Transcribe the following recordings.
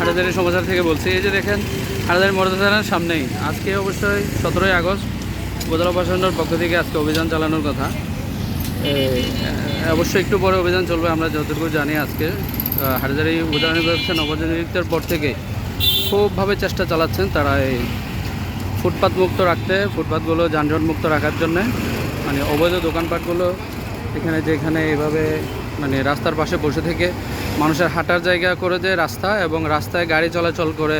হাটাজারি সমাচার থেকে বলছি, এই যে দেখেন হাটাজারি থানার সামনেই। আজকে অবশ্যই সতেরোই আগস্ট, উপজেলা প্রশাসনের পক্ষ থেকে আজকে অভিযান চালানোর কথা। অবশ্যই একটু পরে অভিযান চলবে, আমরা যতটুকু জানি আজকে। হাটাজারি উপজেলা নির্বাচন নবনিযুক্তের পর থেকে খুবভাবে চেষ্টা চালাচ্ছেন তারা এই ফুটপাত মুক্ত রাখতে, ফুটপাতগুলো যানজট মুক্ত রাখার জন্যে। মানে অবৈধ দোকানপাটগুলো এখানে যেখানে এভাবে মানে রাস্তার পাশে বসে থেকে মানুষের হাঁটার জায়গা করে দেয় রাস্তা এবং রাস্তায় গাড়ি চলাচল করে,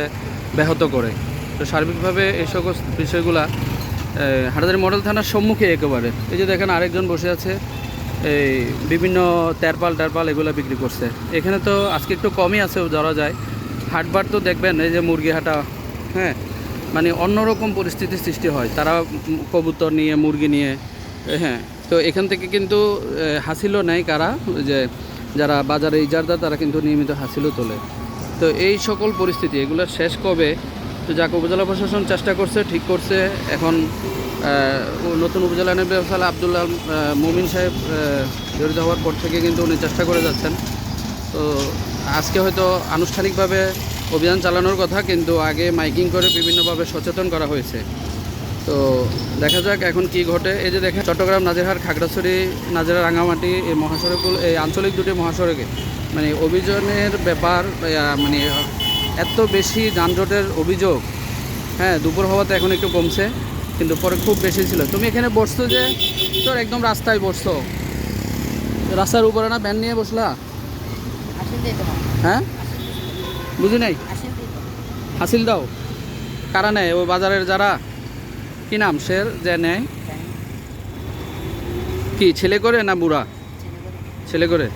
ব্যাহত করে। তো সার্বিকভাবে এই সকল বিষয়গুলা হাটাদারি মডেল থানার সম্মুখে একেবারে। এই যে দেখেন আরেকজন বসে আছে, এই বিভিন্ন তেরপাল টারপাল এগুলো বিক্রি করছে। এখানে তো আজকে একটু কমই আছে ধরা যায়। হাটবার তো দেখবেন, এই যে মুরগি হাটা হ্যাঁ? মানে অন্যরকম পরিস্থিতির সৃষ্টি হয়। তারা কবুতর নিয়ে, মুরগি নিয়ে হ্যাঁ? তো এখান থেকে কিন্তু হাসিলও নেয় কারা, যে যারা বাজারে ইজারদার, তারা কিন্তু নিয়মিত হাসিলও তোলে। তো এই সকল পরিস্থিতি, এগুলো শেষ কবে? তো যাকে, উপজেলা প্রশাসন চেষ্টা করছে, ঠিক করছে। এখন নতুন উপজেলা নির্বাচন আবদুল্লাহ মুমিন সাহেব জড়িত হওয়ার পর থেকে কিন্তু উনি চেষ্টা করে যাচ্ছেন। তো আজকে হয়তো আনুষ্ঠানিকভাবে অভিযান চালানোর কথা, কিন্তু আগে মাইকিং করে বিভিন্নভাবে সচেতন করা হয়েছে। তো দেখা যাক এখন কি ঘটে। এই যে দেখেন চট্টগ্রাম নাজিরহাট খাগড়াছড়ি নাজিরা রাঙামাটি এই মহাসড়কগুলো এই আঞ্চলিক দুটি মহাসড়কে মানে অভিযানের ব্যাপার মানে এত বেশি যানজটের অভিযোগ হ্যাঁ দুপুর হওয়াতে এখন একটু কমছে কিন্তু পরে খুব বেশি ছিল। তুমি এখানে বসছো যে তোর একদম রাস্তায় বসছো। রাস্তার উপরে না ভ্যান নিয়ে বসলা? হ্যাঁ? বুঝি নাই? হাসিল দাও। কারা নেয়? ওই বাজারের যারা? কি নাম? সে যে নেয় কি, ছেলে করে না বুড়া? ছেলে করে।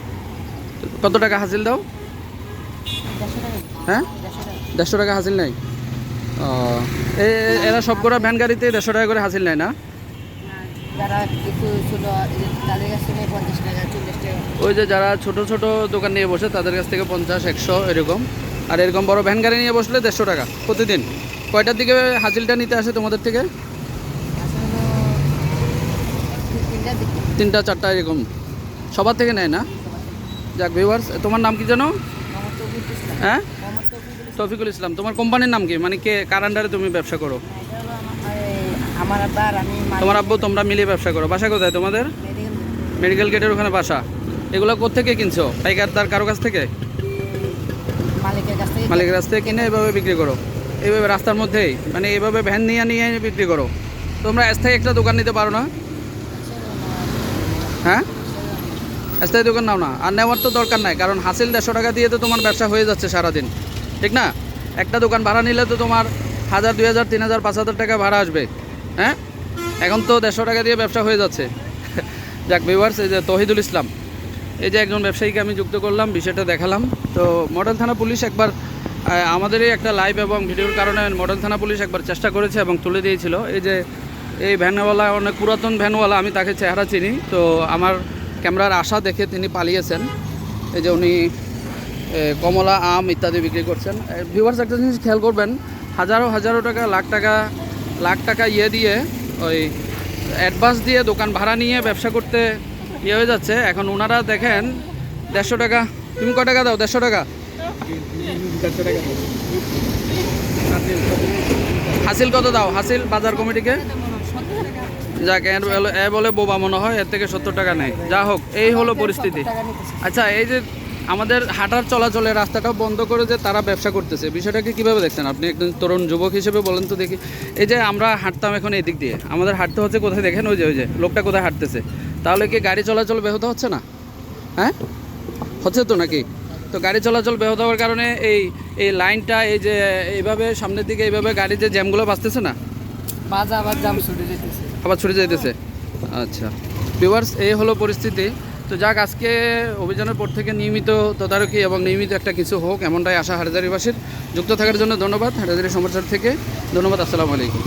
কত টাকা হাসিল দাও? হ্যাঁ? দেড়শো টাকা হাসিল নাই? ও এরা সব করা ভ্যান গাড়িতে দেড়শো টাকা করে হাসিল নেয় না? ওই যে যারা ছোট ছোট দোকান নিয়ে বসে, তাদের কাছ থেকে পঞ্চাশ, একশো এরকম। আর এরকম বড় ভ্যান গাড়ি নিয়ে বসলে দেড়শো টাকা প্রতিদিন। কয়টার দিকে হাজিলটা নিতে আসে তোমাদের থেকে আসলে হলো তিনটার দিকে তিনটা চারটা এরকম। সবার থেকে নেয় না? যাক ভিউয়ার্স তোমার নাম কি জানো? হ্যাঁ? মোহাম্মদ তৌফিক ইসলাম। তোমার কোম্পানির নাম কি? মানে কে কার আন্ডারে তুমি ব্যবসা করো? তোমার আব্বু তোমরা মিলিয়ে ব্যবসা করো। বাসা কোথায় তোমাদের? মেডিকেল গেটের ওখানে বাসা। এগুলো কোথেকে কিনছো? পাইকারদার কারও কাছ থেকে? মালিকের কাছ থেকে। মালিকের কাছ থেকে কিনে এভাবে বিক্রি করো। এইভাবে রাস্তার মধ্যেই মানে এইভাবে ভ্যান নিয়ে নিয়ে বিক্রি করো। তোমরা স্থায়ী একটা দোকান নিতে পারো না। হ্যাঁ? স্থায়ী দোকান নাও না। আর নেওয়ার তো দরকার নাই, কারণ হাসিল দেড়শো টাকা দিয়ে তো তোমার ব্যবসা হয়ে যাচ্ছে সারাদিন। ঠিক না? একটা দোকান ভাড়া নিলে তো তোমার হাজার, দুই হাজার, তিন হাজার, পাঁচ হাজার টাকা ভাড়া আসবে। হ্যাঁ? এখন তো দেড়শো টাকা দিয়ে ব্যবসা হয়ে যাচ্ছে। যাক ভিউয়ার্স এই যে তহিদুল ইসলাম। এই যে একজন ব্যবসায়ীকে আমি যুক্ত করলাম, বিষয়টা দেখালাম। তো মডেল থানা পুলিশ একবার আমাদেরই একটা লাইভ এবং ভিডিওর কারণে মডেল থানা পুলিশ একবার চেষ্টা করেছে এবং তুলে দিয়েছিল। এই যে এই ভ্যানওয়ালা, অনেক পুরাতন ভ্যানওয়ালা, আমি তাকে চেহারা চিনি। তো আমার ক্যামেরার আশা দেখে তিনি পালিয়েছেন। এই যে উনি কমলা আম ইত্যাদি বিক্রি করছেন। ভিউয়ার্স একটা জিনিস খেয়াল করবেন, হাজারো হাজারো টাকা, লাখ টাকা লাখ টাকা ইয়ে দিয়ে, ওই অ্যাডভান্স দিয়ে দোকান ভাড়া নিয়ে ব্যবসা করতে ইয়ে হয়ে যাচ্ছে। এখন ওনারা দেখেন, দেড়শো টাকা, তুমি ক টাকা দাও? দেড়শো টাকা? হাসিল কত দাও? হাসিল বাজার কমিটিকে? যাক এর এ বলে বোবা মনে হয় এর থেকে সত্তর টাকা নেই। যা হোক এই হলো পরিস্থিতি। আচ্ছা এই যে আমাদের হাঁটার চলাচলের রাস্তাটা বন্ধ করে যে তারা ব্যবসা করতেছে বিষয়টাকে কীভাবে দেখছেন? আপনি একজন তরুণ যুবক হিসেবে বলেন তো দেখি। এই যে আমরা হাঁটতাম এখন এই দিক দিয়ে আমাদের হাঁটতে হচ্ছে কোথায়? দেখেন ওই যে ওই যে লোকটা কোথায় হাঁটতেছে। তাহলে কি গাড়ি চলাচল ব্যাহত হচ্ছে না? হ্যাঁ? হচ্ছে তো নাকি? তো গাড়ি চলাচল ব্যাহত হওয়ার কারণে এই এই লাইনটা এই যে এইভাবে সামনের দিকে এইভাবে গাড়ি যে জ্যামগুলো বাঁচতেছে না বাজা আবার জাম ছুটে যেতেছে আবার ছুটে যাইতেছে? আচ্ছা। ভিউয়ার্স, এই হলো পরিস্থিতি। তো যাক, আজকে অভিযানের পর থেকে নিয়মিত তদারকি এবং নিয়মিত একটা কিছু হোক, এমনটাই আশা হাটাজারিবাসীর যুক্ত থাকার জন্য ধন্যবাদ হাটাজারি সমাচার থেকে। ধন্যবাদ, আসসালামু আলাইকুম।